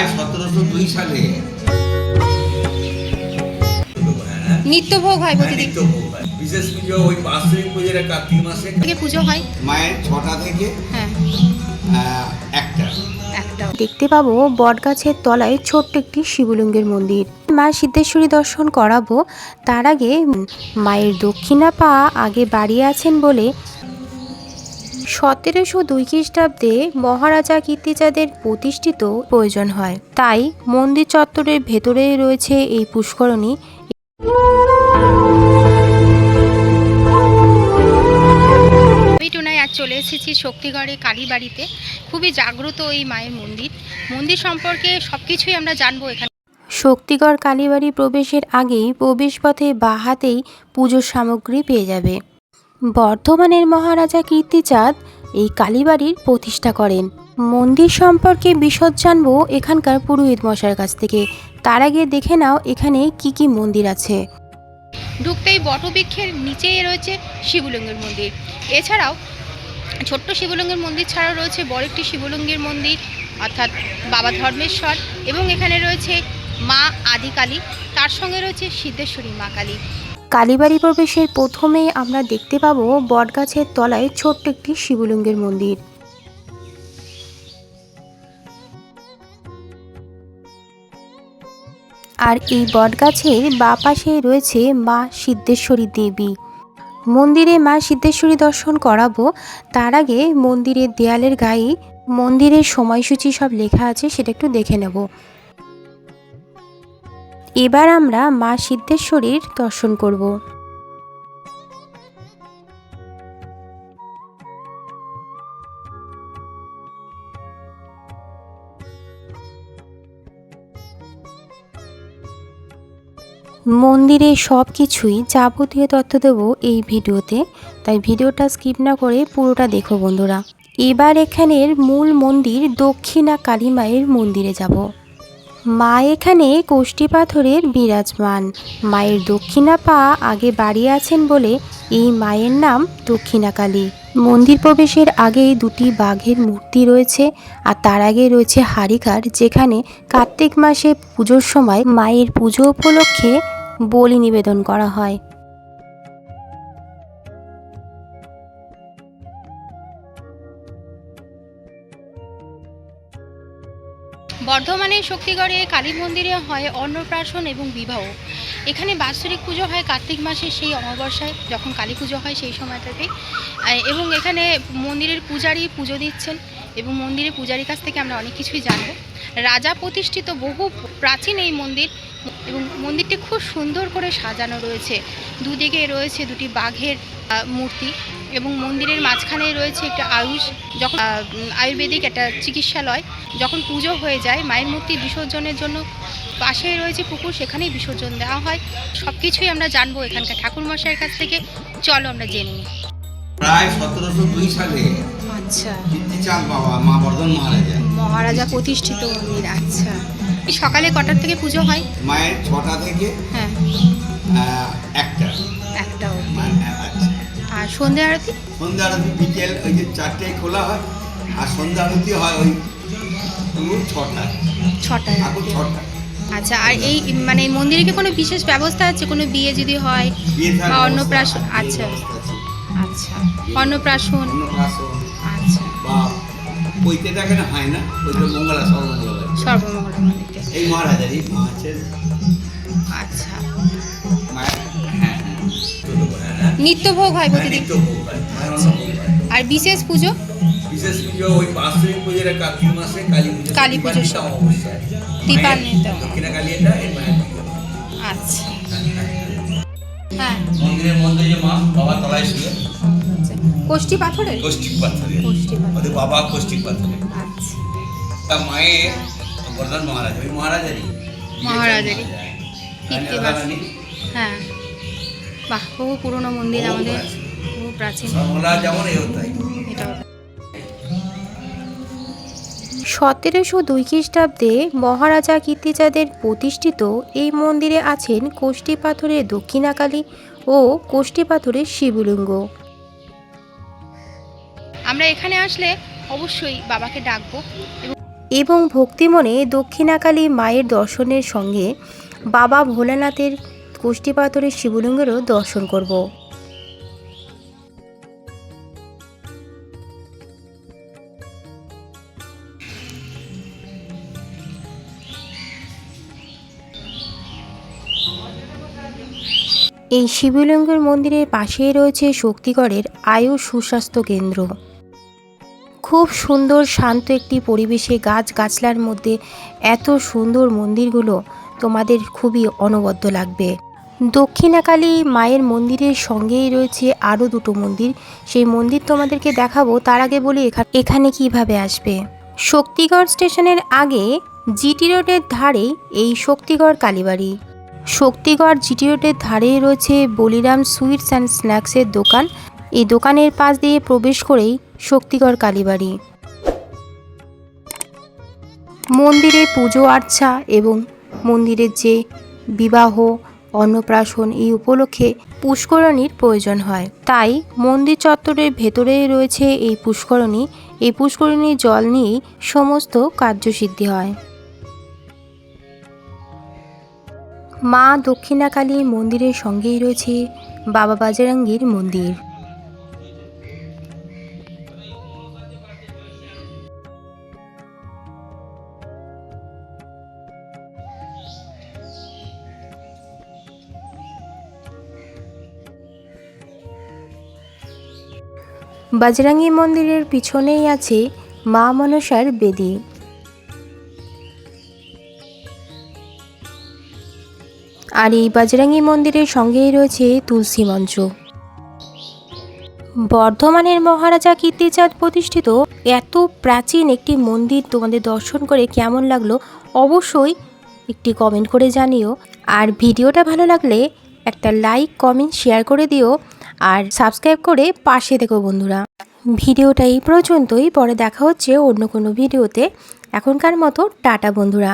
প্রায় সতেরোশো দুই সালে। নিত্যভোগ হয় প্রতিদিন। নিত্যভোগ হয়। বিশেষ পুজো ওই বাৎসরিক কার্তিক মাসে। থেকে পুজো হয়। মায়ের ছটা থেকে হ্যাঁ। আহ, একটা। একটা। দেখতে পাবো বটগাছের তলায় ছোট্ট একটি শিবলিঙ্গের মন্দির। মা সিদ্ধেশ্বরী দর্শন করাবো তার আগে মায়ের দক্ষিণা পা আগে বাড়িয়ে আছেন বলে সতেরোশো দুই খ্রিস্টাব্দে মহারাজা কীর্তিচাঁদের প্রতিষ্ঠিত প্রয়োজন হয়। তাই মন্দির চত্বরের ভেতরে রয়েছে এই পুষ্করণী। চলে এসেছি শক্তিগড়ে কালীবাড়িতে। খুবই জাগ্রত এই মায়ের মন্দির। মন্দির সম্পর্কে সব কিছুই আমরা জানব এখানে। শক্তিগড় কালীবাড়ি প্রবেশের আগেই প্রবেশপথে বা হাতেই পুজোর সামগ্রী পেয়ে যাবে। বর্ধমানের মহারাজা কীর্তিচাঁদ এই কালীবাড়ির প্রতিষ্ঠা করেন। মন্দির সম্পর্কে বিশদ জানব এখানকার পুরোহিত মশার কাছ থেকে। তার আগে দেখে নাও এখানে কি কি মন্দির আছে। ঢুকতেই বটবৃক্ষের নিচেই রয়েছে শিবলিঙ্গের মন্দির। এছাড়াও ছোট্ট শিবলিঙ্গের মন্দির ছাড়াও রয়েছে বড় একটি শিবলিঙ্গের মন্দির, অর্থাৎ বাবা ধর্মেশ্বর, এবং এখানে রয়েছে মা আদিকালী। তার সঙ্গে রয়েছে সিদ্ধেশ্বরী মা কালী। কালীবাড়ি প্রবেশের প্রথমেই আমরা দেখতে পাবো বটগাছের তলায় ছোট্ট একটি শিবলিঙ্গের মন্দির। আর এই বটগাছের বা পাশে রয়েছে মা সিদ্ধেশ্বরী দেবী। মন্দিরে মা সিদ্ধেশ্বরী দর্শন করাবো, তার আগে মন্দিরের দেয়ালের গায়ে মন্দিরের সময়সূচি সব লেখা আছে, সেটা একটু দেখে নেব। এবার আমরা মা সিদ্ধেশ্বরীর দর্শন করব। মন্দিরে সব কিছুই যাবতীয় তথ্য দেবো এই ভিডিওতে, তাই ভিডিওটা স্কিপ না করে পুরোটা দেখো বন্ধুরা। এবার এখানের মূল মন্দির দক্ষিণা কালী মায়ের মন্দিরে যাব। মা এখানে কোষ্ঠী পাথরের বিরাজমান। মায়ের দক্ষিণা পা আগে বাড়িয়ে আছেন বলে এই মায়ের নাম দক্ষিণাকালী। মন্দির প্রবেশের আগে দুটি বাঘের মূর্তি রয়েছে আর তার আগে রয়েছে হারিকার, যেখানে কার্তিক মাসে পুজোর সময় মায়ের পুজো উপলক্ষে বলি নিবেদন করা হয়। বর্ধমানের শক্তিগড়ে কালী মন্দিরে হয় অন্নপ্রাশন এবং বিবাহ। এখানে বাৎসরিক পুজো হয় কার্তিক মাসের সেই অমাবস্যায়, যখন কালী পুজো হয় সেই সময়টাতে এবং এখানে মন্দিরের পূজারী পুজো দিচ্ছেন এবং মন্দিরের পূজারীর কাছ থেকে আমরা অনেক কিছুই জানব। রাজা প্রতিষ্ঠিত বহু প্রাচীন এই মন্দির এবং মন্দিরটি খুব সুন্দর করে সাজানো রয়েছে। দুদিকে রয়েছে দুটি বাঘের মূর্তি। এবং মন্দিরের মাঝখানে রয়েছে একটা আয়ুষ যখন আয়ুর্বেদিক একটা চিকিৎসালয় যখন পুজো হয়ে যায় মায়ের মূর্তি বিসর্জনের জন্য পাশেই রয়েছে পুকুর সেখানেই বিসর্জন দেওয়া হয়। সব কিছুই আমরা জানব এখানকার ঠাকুর ঠাকুরমশাইয়ের কাছ থেকে। চলো আমরা জেনে নিই। প্রায় সতেরোশো দুই সালে আচ্ছা। কীর্তিচাঁদ বাবা মা বর্ধন মহারাজা মহারাজা প্রতিষ্ঠিত মন্দির আচ্ছা। সকালে কটার থেকে পুজো হয়? মায়ের ছটা থেকে হ্যাঁ। একটা। সন্ধ্যে আরতি? সন্ধ্যা আরতি বিকেল ওই যে চারটেয় খোলা হয় আর সন্ধ্যা আরতি হয় ওই ছটায় ঠাকুর আরতি। ছটা। আচ্ছা আর এই মানে মন্দিরে কি কোনো বিশেষ ব্যবস্থা আছে? কোনো বিয়ে যদি হয় বা অন্নপ্রাশন, আচ্ছা। আচ্ছা। অন্নপ্রাশন। আচ্ছা। বা এখানে হয় না পৈতে মঙ্গলা সর্বমঙ্গলা। সর্বমঙ্গলা মন্দিরতে। এই মহারাজারই মা আছেন আচ্ছা। নিত্যভোগ হয় হ্যাঁ, প্রতিদিন। নিত্যভোগ হয়, হয়। আর বিশেষ পুজো? বিশেষ পুজো ওই বাৎসরিক পুজোর কার্তিক মাসে কালী পুজো কালী পুজোর দীপান্বিতা অমাবস্যায়। দীপান্বিতা। দক্ষিণা কালী এটা এর মায়ের আচ্ছা। হ্যাঁ। মন্দিরের মধ্যে যে মা বাবা তলায় শুয়ে। আচ্ছা। পাথরের? পাথরে কোষ্ঠী পাথর। ওদের বাবা কৌষ্টিক পাথরে আচ্ছা। তা মায়ের বর্ধমান মহারাজ ওই মহারাজারই। মহারাজারই। হ্যাঁ। বাহ বহু পুরনো মন্দির আমাদের বহু প্রাচীন। সতেরোশো দুই খ্রিস্টাব্দে মহারাজা কীর্তিচাঁদের প্রতিষ্ঠিত এই মন্দিরে আছেন কোষ্ঠী পাথরের দক্ষিণাকালী ও কোষ্ঠী পাথরের শিবলিঙ্গ। আমরা এখানে আসলে অবশ্যই বাবাকে ডাকবো। এবং এবং ভক্তিমনে দক্ষিণাকালী মায়ের দর্শনের সঙ্গে বাবা ভোলানাথের কুষ্টিপাথরের শিবলিঙ্গেরও দর্শন করব। এই শিবলিঙ্গের মন্দিরের পাশেই রয়েছে শক্তিগড়ের আয়ু সুস্বাস্থ্য কেন্দ্র। খুব সুন্দর, শান্ত একটি পরিবেশে গাছ গাছলার মধ্যে এত সুন্দর মন্দিরগুলো তোমাদের খুবই অনবদ্য লাগবে। দক্ষিণাকালী মায়ের মন্দিরের সঙ্গেই রয়েছে আরও দুটো মন্দির। সেই মন্দির তোমাদেরকে দেখাবো, তার আগে বলি এখা- এখানে কীভাবে আসবে। শক্তিগড় স্টেশনের আগে জিটি রোডের ধারে এই শক্তিগড় কালীবাড়ি। শক্তিগড় জিটি রোডের ধারেই রয়েছে বলিরাম সুইটস অ্যান্ড স্ন্যাক্সের দোকান। এই দোকানের পাশ দিয়ে প্রবেশ করেই শক্তিগড় কালীবাড়ি। মন্দিরে পুজো আর্চা এবং মন্দিরের যে বিবাহ অন্নপ্রাশন এই উপলক্ষে পুষ্করণীর প্রয়োজন হয়। তাই মন্দির চত্বরের ভেতরেই রয়েছে এই পুষ্করণী। এই পুষ্করণীর জল নিয়েই সমস্ত কার্যসিদ্ধি হয়। মা দক্ষিণাকালী মন্দিরের সঙ্গেই রয়েছে বাবা বাজারাঙ্গির মন্দির। বজরঙ্গী মন্দিরের পিছনেই আছে মা মনসার বেদি। আর এই বজরঙ্গী মন্দিরের সঙ্গেই রয়েছে তুলসী মঞ্চ। বর্ধমানের মহারাজা কীর্তিচাঁদ প্রতিষ্ঠিত এত প্রাচীন একটি মন্দির তোমাদের দর্শন করে কেমন লাগল অবশ্যই একটি কমেন্ট করে জানিও। আর ভিডিওটা ভালো লাগলে একটা লাইক কমেন্ট শেয়ার করে দিও। আর সাবস্ক্রাইব করে পাশে দেখো বন্ধুরা। ভিডিওটা এই পর্যন্তই, পরে দেখা হচ্ছে অন্য কোনো ভিডিওতে। এখনকার মতো টাটা বন্ধুরা।